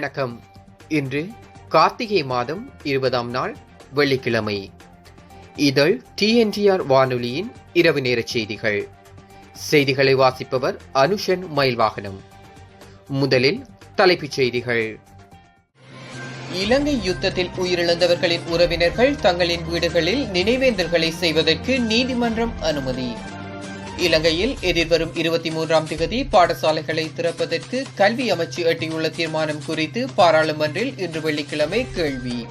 வணக்கம். இன்று கார்த்திகை மாதம் இருபதாம் நாள் வெள்ளிக்கிழமை. இதழ் டிஎன்டிஆர் வானொலியின் இரவு நேர செய்திகள். செய்திகளை வாசிப்பவர் அனுஷன் மயில்வாகனம். முதலில் தலைப்புச் செய்திகள். இலங்கை யுத்தத்தில் உயிரிழந்தவர்களின் உறவினர்கள் தங்களின் வீடுகளில் நினைவேந்தல்களை செய்வதற்கு நீதிமன்றம் அனுமதி. இலங்கையில் எதிர்வரும் இருபத்தி மூன்றாம் திகதி பாடசாலைகளை திறப்பதற்கு கல்வி அமைச்சு எட்டியுள்ள தீர்மானம் குறித்து பாராளுமன்றில் இன்று வெள்ளிக்கிழமை கேள்வி.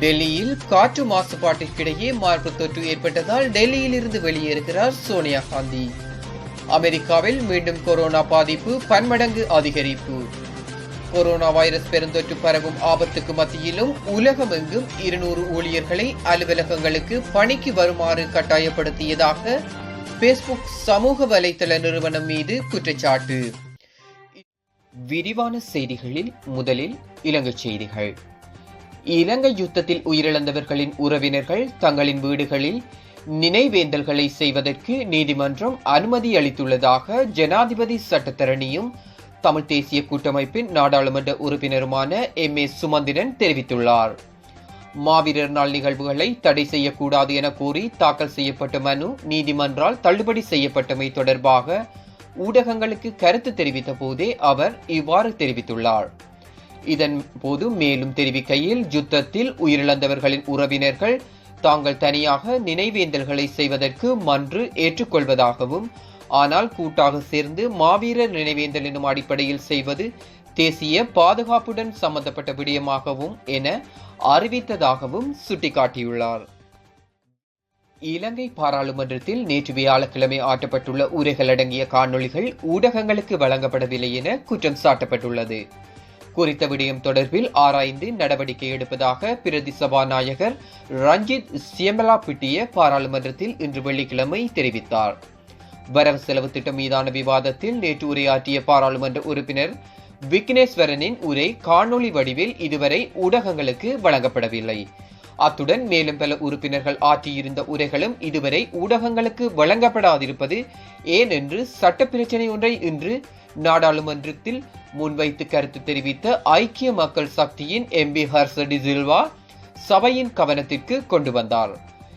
டெல்லியில் காற்று மாசுபாட்டிற்கிடையே மார்பு தொற்று ஏற்பட்டதால் டெல்லியில் இருந்து வெளியேறுகிறார் சோனியா காந்தி. அமெரிக்காவில் மீண்டும் கொரோனா பாதிப்பு பன்மடங்கு அதிகரிப்பு. கொரோனா வைரஸ் பெருந்தொற்று பரவும் ஆபத்துக்கு மத்தியிலும் உலகமெங்கும் இருநூறு ஊழியர்களை அலுவலகங்களுக்கு பணிக்கு வருமாறு கட்டாயப்படுத்தியதாக பேஸ்புக் சமூக வலைதள நிறுவனம் மீது குற்றச்சாட்டு. விரிவான செய்திகளில் முதலில் இலங்கை செய்திகள். இலங்கை யுத்தத்தில் உயிரிழந்தவர்களின் உறவினர்கள் தங்களின் வீடுகளில் நினைவேந்தல்களை செய்வதற்கு நீதிமன்றம் அனுமதி அளித்துள்ளதாக ஜனாதிபதி சட்டத்தரணியும் தமிழ் தேசிய கூட்டமைப்பின் நாடாளுமன்ற உறுப்பினருமான எம் ஏ சுமந்திரன் தெரிவித்துள்ளார். மாவீரர் நாள் நிகழ்வுகளை தடை செய்யக்கூடாது என கூறி தாக்கல் செய்யப்பட்ட மனு நீதிமன்றால் தள்ளுபடி செய்யப்பட்டமை தொடர்பாக ஊடகங்களுக்கு கருத்து தெரிவித்த போதே அவர் இவ்வாறு தெரிவித்துள்ளார். இதன் போது மேலும் தெரிவிக்கையில் யுத்தத்தில் உயிரிழந்தவர்களின் உறவினர்கள் தாங்கள் தனியாக நினைவேந்தல்களை செய்வதற்கு மன்று ஏற்றுக்கொள்வதாகவும் ஆனால் கூட்டாக சேர்ந்து மாவீரர் நினைவேந்தல் எனும் அடிப்படையில் செய்வது தேசிய பாதுகாப்புடன் சம்பந்தப்பட்ட விடயமாகவும் என அறிவித்ததாகவும் சுட்டிக்காட்டியுள்ளார். இலங்கை பாராளுமன்றத்தில் நேற்று வியாழக்கிழமை ஆட்டப்பட்டுள்ள உரைகள் அடங்கிய காணொளிகள் ஊடகங்களுக்கு வழங்கப்படவில்லை என குற்றம் சாட்டப்பட்டுள்ளது. குறித்த விடயம் தொடர்பில் ஆராய்ந்து நடவடிக்கை எடுப்பதாக பிரதி சபாநாயகர் ரஞ்சித் சியமலா பிட்டிய பாராளுமன்றத்தில் இன்று வெள்ளிக்கிழமை தெரிவித்தார். வரவு செலவு திட்டம் மீதான விவாதத்தில் நேற்று உரையாற்றிய பாராளுமன்ற உறுப்பினர் விக்னேஸ்வரனின் உரை காணொளி வடிவில் இதுவரை ஊடகங்களுக்கு வழங்கப்படவில்லை. அத்துடன் மேலும் பல உறுப்பினர்கள் ஆற்றியிருந்த உரைகளும் இதுவரை ஊடகங்களுக்கு வழங்கப்படாதிருப்பது ஏன் என்று சட்ட பிரச்சனை ஒன்றை இன்று நாடாளுமன்றத்தில் முன்வைத்து கருத்து தெரிவித்த ஐக்கிய மக்கள் சக்தியின் எம்பி ஹர்சடி சில்வா சபையின் கவனத்திற்கு கொண்டு வந்தார்.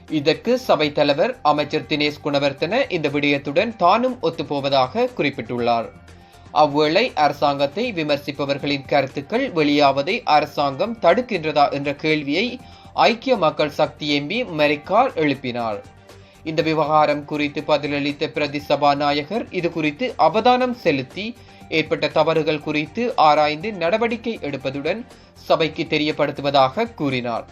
இதற்கு சபை தலைவர் அமைச்சர் தினேஷ் குணவர்த்தன இந்த விடயத்துடன் தானும் ஒத்துப்போவதாக குறிப்பிட்டுள்ளார். அவ்வேளை அரசாங்கத்தை விமர்சிப்பவர்களின் கருத்துக்கள் வெளியாவதை அரசாங்கம் தடுக்கின்றதா என்ற கேள்வியை ஐக்கிய மக்கள் சக்தி எம்பி மெரிக்கார் எழுப்பினார். இந்த விவகாரம் குறித்து பதிலளித்த பிரதி சபாநாயகர் இது குறித்து அவதானம் செலுத்தி ஏற்பட்ட தவறுகள் குறித்து ஆராய்ந்து நடவடிக்கை எடுப்பதுடன் சபைக்கு தெரியப்படுத்துவதாக கூறினார்.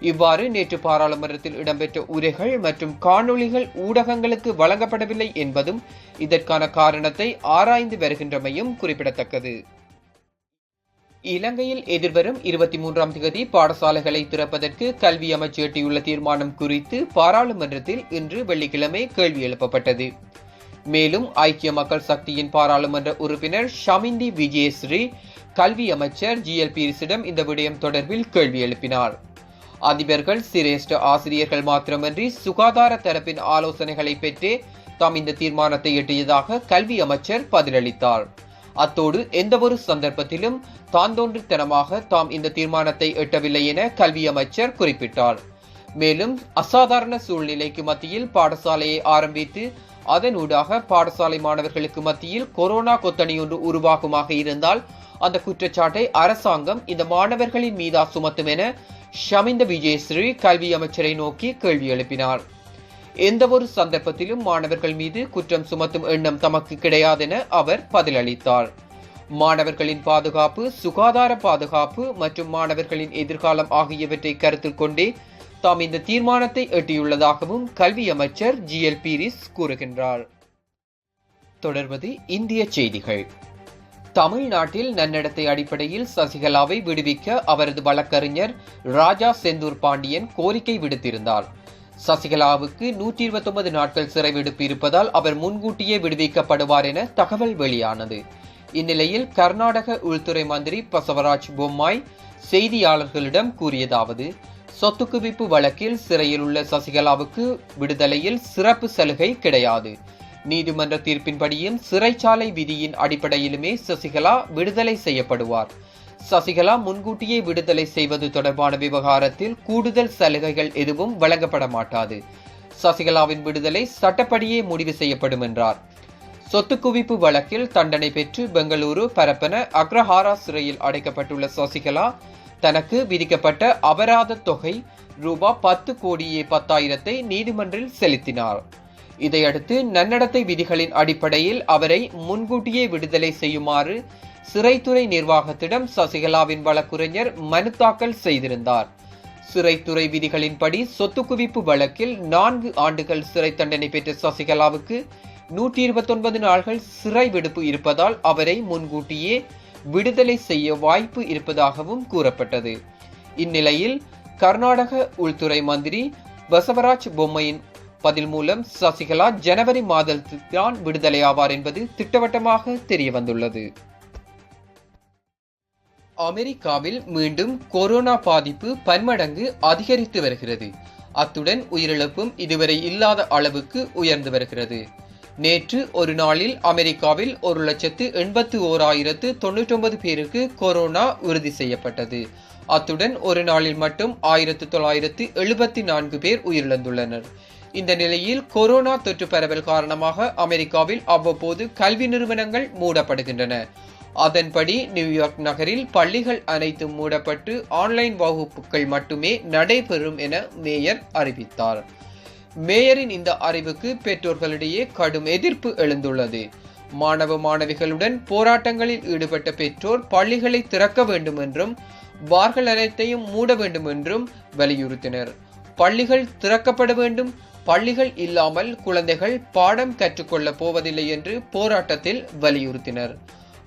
இவ்வாறு நேற்று பாராளுமன்றத்தில் இடம்பெற்ற உரைகள் மற்றும் காணொளிகள் ஊடகங்களுக்கு வழங்கப்படவில்லை என்பதும் இதற்கான காரணத்தை ஆராய்ந்து வருகின்றமையும் குறிப்பிடத்தக்கது. இலங்கையில் எதிர்வரும் இருபத்தி மூன்றாம் தேதி பாடசாலைகளை திறப்பதற்கு கல்வி அமைச்சு எட்டியுள்ள தீர்மானம் குறித்து பாராளுமன்றத்தில் இன்று வெள்ளிக்கிழமை கேள்வி எழுப்பப்பட்டது. மேலும் ஐக்கிய மக்கள் சக்தியின் பாராளுமன்ற உறுப்பினர் ஷமிந்தி விஜயஸ்ரீ கல்வி அமைச்சர் ஜி எல் பீரிஸிடம் இந்த விடயம் தொடர்பில் கேள்வி எழுப்பினார். அதிபர்கள் சிரேஷ்ட ஆசிரியர்கள் மாத்திரமன்றி சுகாதார தரப்பின் ஆலோசனைகளை பெற்றே தாம் இந்த தீர்மானத்தை எட்டியதாக கல்வி அமைச்சர் பதிலளித்தார். அத்தோடு எந்தவொரு சந்தர்ப்பத்திலும் தாந்தோன்றித்தனமாக தாம் இந்த தீர்மானத்தை எட்டவில்லை என கல்வி அமைச்சர் குறிப்பிட்டார். மேலும் அசாதாரண சூழ்நிலைக்கு மத்தியில் பாடசாலையை ஆரம்பித்து அதனூடாக பாடசாலை மாணவர்களுக்கு மத்தியில் கொரோனா கொத்தணி ஒன்று உருவாகுமாக இருந்தால் அந்த குற்றச்சாட்டை அரசாங்கம் இந்த மாணவர்களின் மீதா சுமத்தும் என ஷமிந்த விஜயஸ்ரீ கல்வி அமைச்சரை நோக்கி கேள்வி எழுப்பினார். எந்தவொரு சந்தர்ப்பத்திலும் மாணவர்கள் மீது குற்றம் சுமத்தும் எண்ணம் தமக்கு கிடையாதென அவர் பதிலளித்தார். மாணவர்களின் பாதுகாப்பு சுகாதார பாதுகாப்பு மற்றும் மாணவர்களின் எதிர்காலம் ஆகியவற்றை கருத்தில் கொண்டே தாம் இந்த தீர்மானத்தை எட்டியுள்ளதாகவும் கல்வி அமைச்சர் ஜி எல் பீரிஸ் கூறுகின்றார். தொடர்வது இந்திய செய்திகள். தமிழ்நாட்டில் நன்னடத்தை அடிப்படையில் சசிகலாவை விடுவிக்க அவரது வழக்கறிஞர் ராஜா செந்தூர் பாண்டியன் கோரிக்கை விடுத்திருந்தார். சசிகலாவுக்கு நூற்றி இருபத்தொன்பது நாட்கள் சிறை விடுப்பு இருப்பதால் அவர் முன்கூட்டியே விடுவிக்கப்படுவார் என தகவல் வெளியானது. இந்நிலையில் கர்நாடக உள்துறை மந்திரி பசவராஜ் பொம்மாய் செய்தியாளர்களிடம் கூறியதாவது சொத்து குவிப்பு வழக்கில் சிறையில் உள்ள சசிகலாவுக்கு விடுதலையில் சிறப்பு சலுகை கிடையாது. நீதிமன்ற தீர்ப்பின்படியும் சிறைச்சாலை விதியின் அடிப்படையிலுமே சசிகலா விடுதலை செய்யப்படுவார். சசிகலா முன்கூட்டியே விடுதலை செய்வது தொடர்பான விவகாரத்தில் கூடுதல் சலுகைகள் எதுவும் வழங்கப்பட மாட்டாது. சசிகலாவின் விடுதலை சட்டப்படியே முடிவு செய்யப்படும் என்றார். சொத்து குவிப்பு வழக்கில் தண்டனை பெற்று பெங்களூரு பரப்பன அக்ரஹாரா சிறையில் அடைக்கப்பட்டுள்ள சசிகலா தனக்கு விதிக்கப்பட்ட அபராத தொகை ரூபா பத்து கோடியே பத்தாயிரத்தை நீதிமன்றில் செலுத்தினார். இதையடுத்து நன்னடத்தை விதிகளின் அடிப்படையில் அவரை முன்கூட்டியே விடுதலை செய்யுமாறு சிறைத்துறை நிர்வாகத்திடம் சசிகலாவின் வழக்குரைஞர் மனு தாக்கல் செய்திருந்தார். சிறைத்துறை விதிகளின்படி சொத்து குவிப்பு வழக்கில் நான்கு ஆண்டுகள் சிறை தண்டனை பெற்ற சசிகலாவுக்கு நூற்றி இருபத்தொன்பது நாள்கள் சிறை விடுப்பு இருப்பதால் அவரை முன்கூட்டியே விடுதலை செய்ய வாய்ப்பு இருப்பதாகவும் கூறப்பட்டது. இந்நிலையில் கர்நாடக உள்துறை மந்திரி பசவராஜ் பொம்மையின் பதில் மூலம் சசிகலா ஜனவரி மாதத்தில் தான் விடுதலையாவார் என்பது திட்டவட்டமாக தெரிய வந்துள்ளது அமெரிக்காவில் மீண்டும் கொரோனா பாதிப்பு பன்மடங்கு அதிகரித்து வருகிறது. அத்துடன் உயிரிழப்பும் இதுவரை இல்லாத அளவுக்கு உயர்ந்து வருகிறது. நேற்று ஒரு நாளில் அமெரிக்காவில் ஒரு லட்சத்து எண்பத்து ஓராயிரத்து தொண்ணூற்றி ஒன்பது பேருக்கு கொரோனா உறுதி செய்யப்பட்டது. அத்துடன் ஒரு நாளில் மட்டும் ஆயிரத்து தொள்ளாயிரத்து எழுபத்தி நான்கு பேர் உயிரிழந்துள்ளனர். இந்த நிலையில் கொரோனா தொற்று பரவல் காரணமாக அமெரிக்காவில் அவ்வப்போது கல்வி நிறுவனங்கள் மூடப்படுகின்றன. அதன்படி நியூயார்க் நகரில் பள்ளிகள் அனைத்தும் மூடப்பட்டு ஆன்லைன் வகுப்புகள் மட்டுமே நடைபெறும் என மேயர் அறிவித்தார். மேயரின் இந்த அறிவுக்கு பெற்றோர்களிடையே கடும் எதிர்ப்பு எழுந்துள்ளது. மாணவ மாணவிகளுடன் போராட்டங்களில் ஈடுபட்ட பெற்றோர் பள்ளிகளை திறக்க வேண்டும் என்றும் பார்கள் அனைத்தையும் மூட வேண்டும் என்றும் வலியுறுத்தினர். பள்ளிகள் திறக்கப்பட வேண்டும் பள்ளிகள் இல்லாமல் குழந்தைகள் பாடம் கற்றுக்கொள்ளப் போவதில்லை என்று போராட்டத்தில் வலியுறுத்தினர்.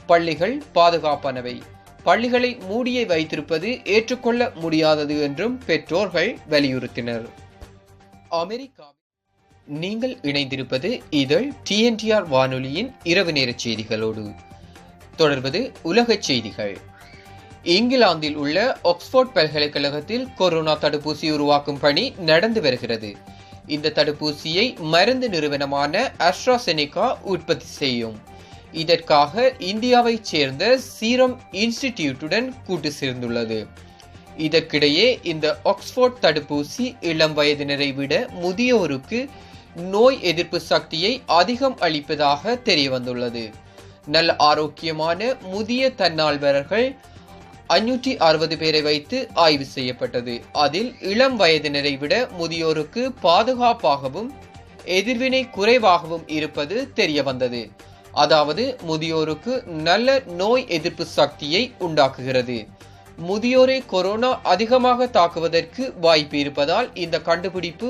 பள்ளிகள் பாதுகாப்பானவை. பள்ளிகளை மூடியே வைத்திருப்பது ஏற்றுக்கொள்ள முடியாதது என்றும் பெற்றோர்கள் வலியுறுத்தினர். அமெரிக்கா நீங்கள் இணைந்திருப்பது இதழ் டிஎன்டிஆர் வானொலியின் இரவு நேர செய்திகளோடு. தொடர்வது உலகச் செய்திகள். இங்கிலாந்தில் உள்ள ஆக்ஸ்போர்ட் பல்கலைக்கழகத்தில் கொரோனா தடுப்பூசி உருவாக்கும் பணி நடந்து வருகிறது. இந்த தடுப்பூசியை மருந்து நிறுவனமான அஸ்ட்ராசெனிகா உற்பத்தி செய்யும். இதற்காக இந்தியாவைச் சேர்ந்த சீரம் இன்ஸ்டிடியூட்டுடன் கூட்டு சேர்ந்துள்ளது. இதற்கிடையே இந்த ஆக்ஸ்போர்ட் தடுப்பூசி இளம் வயதினரை விட முதியோருக்கு நோய் எதிர்ப்பு சக்தியை அதிகம் அளிப்பதாக தெரிய வந்துள்ளது நல்ல ஆரோக்கியமான முதிய தன்னால்வர்கள் அஞ்சூற்றி அறுபது பேரை வைத்து ஆய்வு செய்யப்பட்டது. அதில் இளம் வயதினரை விட முதியோருக்கு பாதுகாப்பாகவும் எதிர்வினை குறைவாகவும் இருப்பது தெரிய வந்தது அதாவது முதியோருக்கு நல்ல நோய் எதிர்ப்பு சக்தியை உண்டாக்குகிறது. முதியோரை கொரோனா அதிகமாக தாக்குவதற்கு வாய்ப்பு இருப்பதால் இந்த கண்டுபிடிப்பு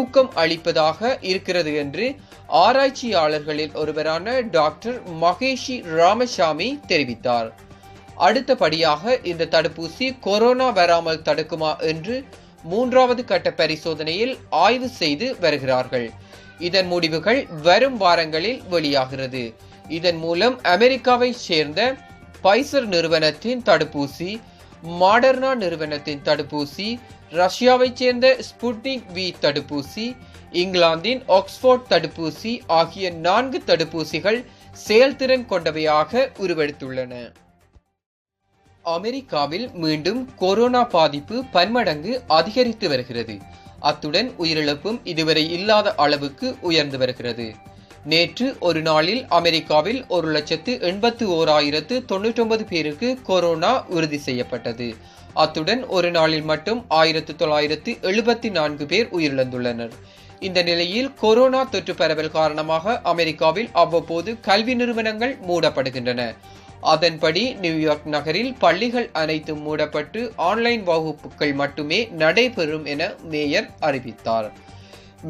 ஊக்கம் அளிப்பதாக இருக்கிறது என்று ஆராய்ச்சியாளர்களில் ஒருவரான டாக்டர் மகேஷி ராமசாமி தெரிவித்தார். அடுத்தபடியாக இந்த தடுப்பூசி கொரோனா வராமல் தடுக்குமா என்று மூன்றாவது கட்ட பரிசோதனையில் ஆய்வு செய்து வருகிறார்கள். இதன் முடிவுகள் வரும் வாரங்களில் வெளியாகிறது. இதன் மூலம் அமெரிக்காவை சேர்ந்த பைசர் நிறுவனத்தின் தடுப்பூசி மாடர்னா நிறுவனத்தின் தடுப்பூசி ரஷ்யாவைச் சேர்ந்த ஸ்புட்னிக் வி தடுப்பூசி இங்கிலாந்தின் ஆக்ஸ்போர்ட் தடுப்பூசி ஆகிய நான்கு தடுப்பூசிகள் செயல்திறன் கொண்டவையாக உருவெடுத்துள்ளன. அமெரிக்காவில் மீண்டும் கொரோனா பாதிப்பு பன்மடங்கு அதிகரித்து வருகிறது. அத்துடன் உயிரிழப்பும் இதுவரை இல்லாத அளவுக்கு உயர்ந்து வருகிறது. நேற்று ஒரு நாளில் அமெரிக்காவில் ஒரு லட்சத்து எண்பத்து ஓராயிரத்து தொண்ணூற்றி ஒன்பது பேருக்கு கொரோனா உறுதி செய்யப்பட்டது. அத்துடன் ஒரு நாளில் மட்டும் ஆயிரத்து தொள்ளாயிரத்து எழுபத்தி நான்கு பேர் உயிரிழந்துள்ளனர். இந்த நிலையில் கொரோனா தொற்று பரவல் காரணமாக அமெரிக்காவில் அவ்வப்போது கல்வி நிறுவனங்கள் மூடப்படுகின்றன. அதன்படி நியூயார்க் நகரில் பள்ளிகள் அனைத்தும் மூடப்பட்டு ஆன்லைன் வகுப்புகள் மட்டுமே நடைபெறும் என மேயர் அறிவித்தார்.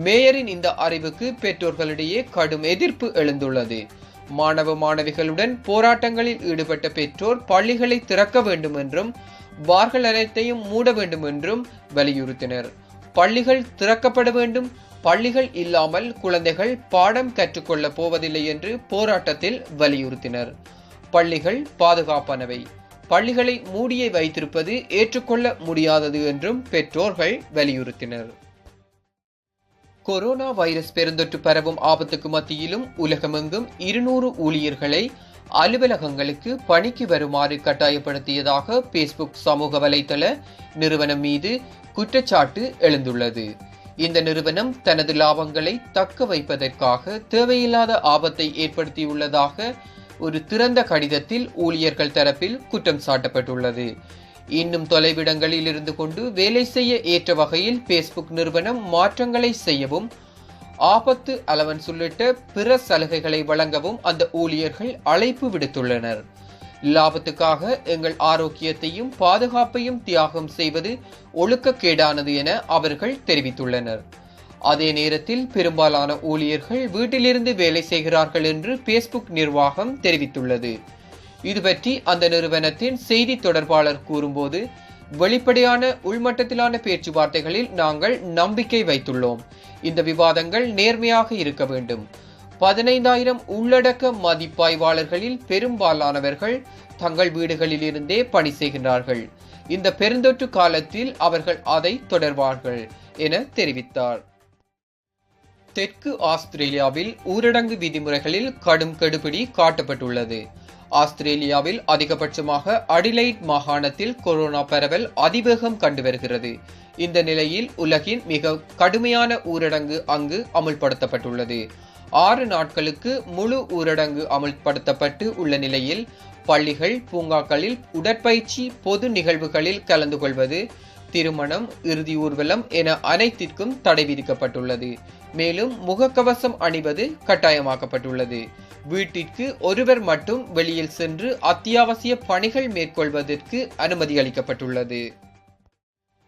மேயரின் இந்த அறிவுக்கு பெற்றோர்களிடையே கடும் எதிர்ப்பு எழுந்துள்ளது. மாணவ மாணவிகளுடன் போராட்டங்களில் ஈடுபட்ட பெற்றோர் பள்ளிகளை திறக்க வேண்டும் என்றும் பார்கள் அனைத்தையும் மூட வேண்டும் என்றும் வலியுறுத்தினர். பள்ளிகள் திறக்கப்பட வேண்டும் பள்ளிகள் இல்லாமல் குழந்தைகள் பாடம் கற்றுக்கொள்ள போவதில்லை என்று போராட்டத்தில் வலியுறுத்தினர். பள்ளிகள் பாதுகாப்பானவை. பள்ளிகளை மூடியே வைத்திருப்பது ஏற்றுக்கொள்ள முடியாதது என்றும் பெற்றோர்கள் வலியுறுத்தினர். கொரோனா வைரஸ் பெருந்தொற்று பரவும் ஆபத்துக்கு மத்தியிலும் உலகமெங்கும் இருநூறு ஊழியர்களை அலுவலகங்களுக்கு பணிக்கு வருமாறு கட்டாயப்படுத்தியதாக பேஸ்புக் சமூக வலைதள நிறுவனம் மீது குற்றச்சாட்டு எழுந்துள்ளது. இந்த நிறுவனம் தனது லாபங்களை தக்க வைப்பதற்காக தேவையில்லாத ஆபத்தை ஏற்படுத்தியுள்ளதாக ஒரு திறந்த கடிதத்தில் ஊழியர்கள் தரப்பில் குற்றம் சாட்டப்பட்டுள்ளது. இன்னும் தொலைவிடங்களில் இருந்து கொண்டு வேலை செய்ய ஏற்ற வகையில் பேஸ்புக் நிறுவனம் மாற்றங்களை செய்யவும் ஆபத்து அலவன்ஸ் உள்ளிட்ட பிற சலுகைகளை வழங்கவும் அந்த ஊழியர்கள் அழைப்பு விடுத்துள்ளனர். லாபத்துக்காக எங்கள் ஆரோக்கியத்தையும் பாதுகாப்பையும் தியாகம் செய்வது ஒழுக்கக்கேடானது என அவர்கள் தெரிவித்துள்ளனர். அதே நேரத்தில் பெரும்பாலான ஊழியர்கள் வீட்டிலிருந்து வேலை செய்கிறார்கள் என்று பேஸ்புக் நிர்வாகம் தெரிவித்துள்ளது. இது பற்றி அந்த நிறுவனத்தின் செய்தி தொடர்பாளர் கூறும்போது வெளிப்படையான உள்மட்டத்திலான பேச்சுவார்த்தைகளில் நாங்கள் நம்பிக்கை வைத்துள்ளோம். இந்த விவாதங்கள் நேர்மையாக இருக்க வேண்டும். பதினைந்தாயிரம் உள்ளடக்க மதிப்பாய்வாளர்களில் பெரும்பாலானவர்கள் தங்கள் வீடுகளில் இருந்தே பணி செய்கின்றார்கள். இந்த பெருந்தொற்று காலத்தில் அவர்கள் அதை தொடர்வார்கள் என தெரிவித்தார். தெற்கு ஆஸ்திரேலியாவில் ஊரடங்கு விதிமுறைகளில் கடும் கெடுபிடி காட்டப்பட்டுள்ளது. ஆஸ்திரேலியாவில் அதிகபட்சமாக அடிலைட் மாகாணத்தில் கொரோனா பரவல் அதிவேகம் கண்டு வருகிறது. இந்த நிலையில் உலகின் மிக கடுமையான ஊரடங்கு அங்கு அமுல்படுத்தப்பட்டுள்ளது. ஆறு நாட்களுக்கு முழு ஊரடங்கு அமுல்படுத்தப்பட்டு உள்ள நிலையில் பள்ளிகள் பூங்காக்களில் உடற்பயிற்சி பொது நிகழ்வுகளில் கலந்து கொள்வது திருமணம் இறுதி ஊர்வலம் என அனைத்திற்கும் தடை விதிக்கப்பட்டுள்ளது. மேலும் முகக்கவசம் அணிவது கட்டாயமாக்கப்பட்டுள்ளது. வீட்டிற்கு ஒருவர் மட்டும் வெளியில் சென்று அத்தியாவசிய பணிகள் மேற்கொள்வதற்கு அனுமதி அளிக்கப்பட்டுள்ளது.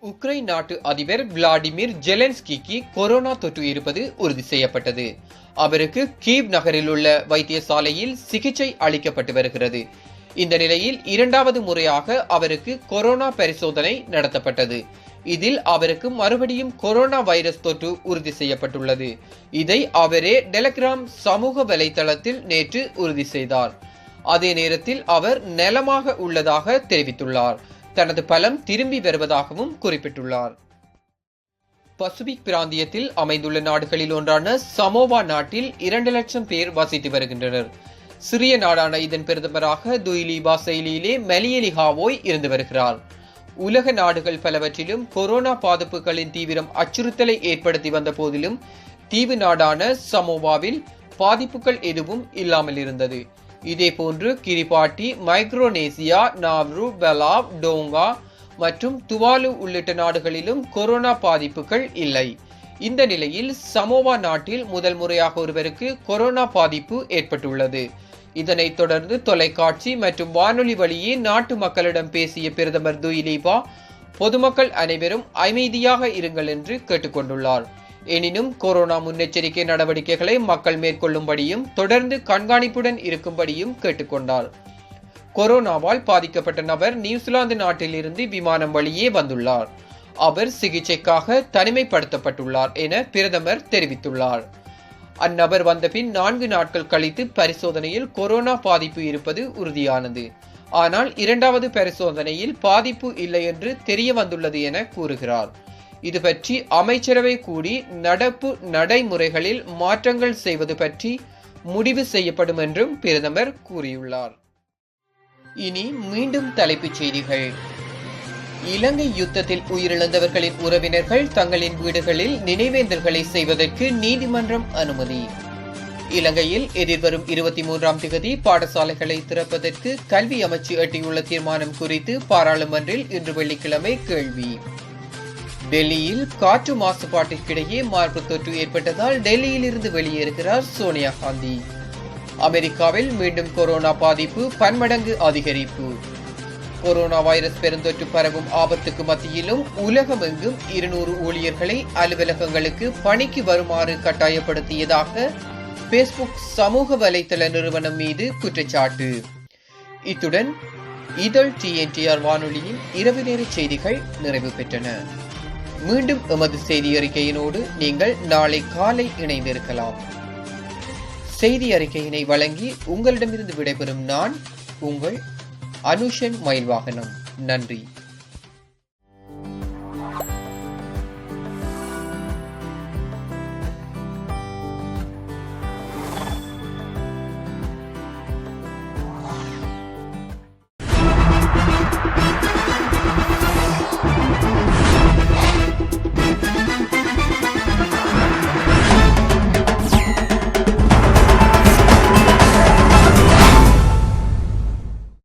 உக்ரைன் நாட்டு அதிபர் விளாடிமிர் ஜெலன்ஸ்கிக்கு கொரோனா தொற்று இருப்பது உறுதி செய்யப்பட்டது. அவருக்கு கீவ் நகரில் உள்ள வைத்தியசாலையில் சிகிச்சை அளிக்கப்பட்டு வருகிறது. இந்த நிலையில் இரண்டாவது முறையாக அவருக்கு கொரோனா பரிசோதனை நடத்தப்பட்டது. இதில் அவருக்கு மறுபடியும் கொரோனா வைரஸ் தொற்று உறுதி செய்யப்பட்டுள்ளது. இதை அவரே டெலகிராம் சமூக வலைதளத்தில் நேற்று உறுதி செய்தார். அதே நேரத்தில் அவர் நலமாக உள்ளதாக தெரிவித்துள்ளார். தனது பலம் திரும்பி வருவதாகவும் குறிப்பிட்டுள்ளார். பசிபிக் பிராந்தியத்தில் அமைந்துள்ள நாடுகளில் ஒன்றான சமோவா நாட்டில் இரண்டு லட்சம் பேர் வசித்து வருகின்றனர். சிறிய நாடான இதன் பிரதமராக துயிலீபா செயலியிலே மெலியலிஹாவோய் இருந்து வருகிறார். உலக நாடுகள் பலவற்றிலும் கொரோனா பாதிப்புகளின் தீவிரம் அச்சுறுத்தலை ஏற்படுத்தி வந்த போதிலும் தீவு நாடான சமோவாவில் பாதிப்புகள் எதுவும் இல்லாமல் இருந்தது. இதேபோன்று Kiribati Micronesia Nauru Palau Tonga மற்றும் துவாலு உள்ளிட்ட நாடுகளிலும் கொரோனா பாதிப்புகள் இல்லை. இந்த நிலையில் சமோவா நாட்டில் முதல் முறையாக ஒருவருக்கு கொரோனா பாதிப்பு ஏற்பட்டுள்ளது. இதனைத் தொடர்ந்து தொலைக்காட்சி மற்றும் வானொலி வழியே நாட்டு மக்களிடம் பேசிய பிரதமர் துயிலீபா பொதுமக்கள் அனைவரும் அமைதியாக இருங்கள் என்று கேட்டுக்கொண்டுள்ளார். எனினும் கொரோனா முன்னெச்சரிக்கை நடவடிக்கைகளை மக்கள் மேற்கொள்ளும்படியும் தொடர்ந்து கண்காணிப்புடன் இருக்கும்படியும் கேட்டுக்கொண்டார். கொரோனாவால் பாதிக்கப்பட்ட நபர் நியூசிலாந்து நாட்டிலிருந்து விமானம் வழியே வந்துள்ளார். அவர் சிகிச்சைக்காக தனிமைப்படுத்தப்பட்டுள்ளார் என பிரதமர் தெரிவித்துள்ளார். அந்நபர் வந்த பின் நான்கு நாட்கள் கழித்து பரிசோதனையில் கொரோனா பாதிப்பு இருப்பது உறுதியானது. ஆனால் இரண்டாவது பரிசோதனையில் பாதிப்பு இல்லை என்று தெரிய வந்துள்ளது என கூறுகிறார். இது பற்றி அமைச்சரவை கூடி நடப்பு நடைமுறைகளில் மாற்றங்கள் செய்வது பற்றி முடிவு செய்யப்படும் என்றும் பிரதமர் கூறியுள்ளார். இனி மீண்டும் தலைப்புச் செய்திகள். இலங்கை யுத்தத்தில் உயிரிழந்தவர்களின் உறவினர்கள் தங்களின் வீடுகளில் நினைவேந்தல்களை செய்வதற்கு நீதிமன்றம் அனுமதி. இலங்கையில் எதிர்வரும் இருபத்தி மூன்றாம் திகதி பாடசாலைகளை திறப்பதற்கு கல்வி அமைச்சு எட்டியுள்ள தீர்மானம் குறித்து பாராளுமன்றில் இன்று வெள்ளிக்கிழமை கேள்வி. டெல்லியில் காற்று மாசுபாட்டிற்கிடையே மார்பு தொற்று ஏற்பட்டதால் டெல்லியில் இருந்து வெளியேறுகிறார் சோனியா காந்தி. அமெரிக்காவில் மீண்டும் கொரோனா பாதிப்பு பன்மடங்கு அதிகரிப்பு. கொரோனா வைரஸ் பெருந்தொற்று பரவும் ஆபத்துக்கு மத்தியிலும் உலகமெங்கும் இருநூறு ஊழியர்களை அலுவலகங்களுக்கு பணிக்கு வருமாறு கட்டாயப்படுத்தியதாக பேஸ்புக் சமூக வலைதள நிறுவனம் மீது குற்றச்சாட்டு. இத்துடன் இதழ் டிஎன்டிஆர் வானொலியின் இரவு நேர செய்திகள் நிறைவு பெற்றன. மீண்டும் எமது செய்தி அறிக்கையினோடு நீங்கள் நாளை காலை இணைந்திருக்கலாம். செய்தி அறிக்கையினை வழங்கி உங்களிடமிருந்து விடைபெறும் நான் உங்கள் அனுஷன் மயில் வாகனம் நன்றி.